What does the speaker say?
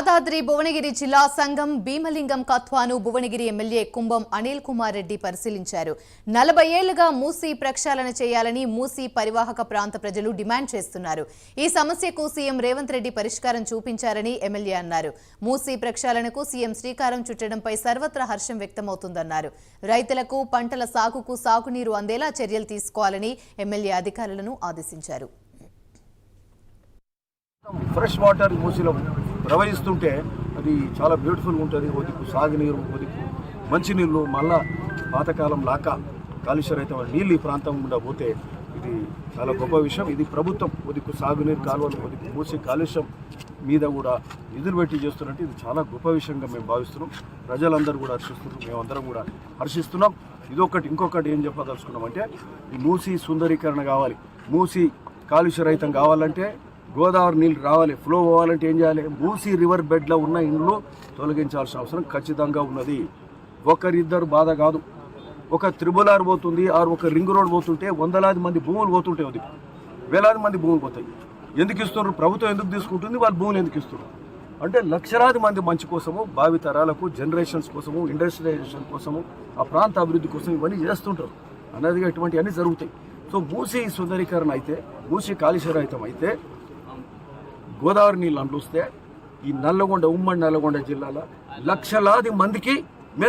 యాదాద్రి భువనగిరి జిల్లా సంఘం భీమలింగం కత్వాను భువనగిరి ఎమ్మెల్యే కుంభం అనిల్ కుమార్ రెడ్డి పరిశీలించారు. నలభై ఏళ్ళుగా మూసీ ప్రక్షాళన చేయాలని మూసీ పరివాహక ప్రాంత ప్రజలు డిమాండ్ చేస్తున్నారు. ఈ సమస్యకు సీఎం రేవంత్ రెడ్డి పరిష్కారం చూపించారని ఎమ్మెల్యే అన్నారు. మూసీ ప్రక్షాళనకు సీఎం శ్రీకారం చుట్టడంపై సర్వత్రా హర్షం వ్యక్తమవుతుందన్నారు. రైతులకు పంటల సాగుకు సాగునీరు అందేలా చర్యలు తీసుకోవాలని ఎమ్మెల్యే అధికారులను ఆదేశించారు. ఫ్రెష్ వాటర్ మూసీలో ప్రవహిస్తుంటే అది చాలా బ్యూటిఫుల్గా ఉంటుంది. ఒదికు సాగునీరు ఒదికు మంచినీళ్ళు మళ్ళా పాతకాలం లాక కాలుష్యరహిత నీళ్ళు ఈ ప్రాంతం గుండా పోతే ఇది చాలా గొప్ప విషయం. ఇది ప్రభుత్వం ఒదికు సాగునీరు కాలువలు ఒదిక్కు మూసి కాలుష్యం మీద కూడా నిధులు పెట్టి చేస్తున్నట్టు ఇది చాలా గొప్ప విషయంగా మేము భావిస్తున్నాం. ప్రజలందరూ కూడా హర్షిస్తున్నాం మేమందరం కూడా హర్షిస్తున్నాం. ఇదొకటి. ఇంకొకటి ఏం చెప్పదలుచుకున్నామంటే ఈ మూసి సుందరీకరణ కావాలి. మూసి కాలుష్యరహితం కావాలంటే గోదావరి నీళ్ళు రావాలి ఫ్లో అవ్వాలంటే ఏం చేయాలి? మూసీ రివర్ బెడ్లో ఉన్న ఇండ్లు తొలగించాల్సిన అవసరం ఖచ్చితంగా ఉన్నది. ఒకరిద్దరు బాధ కాదు. ఒక త్రిబుల్ ఆర్ పోతుంది ఆరు ఒక రింగ్ రోడ్ పోతుంటే వందలాది మంది భూములు పోతుంటాయి అది. వేలాది మంది భూములు పోతాయి. ఎందుకు ఇస్తున్నారు? ప్రభుత్వం ఎందుకు తీసుకుంటుంది? వాళ్ళు భూములు ఎందుకు ఇస్తున్నారు? అంటే లక్షలాది మంది మంచి కోసము భావి తరాలకు జనరేషన్స్ కోసము ఇండస్ట్రియలైజేషన్ కోసము ఆ ప్రాంత అభివృద్ధి కోసం ఇవన్నీ చేస్తుంటారు. అన్నదిగా ఇటువంటివన్నీ జరుగుతాయి. సో మూసీ సుందరీకరణ అయితే మూసీ కాలుష్యరహితం అయితే గోదావరి నీళ్ళు అంటుస్తే ఈ నల్లగొండ ఉమ్మడి నల్లగొండ జిల్లాలో లక్షలాది మందికి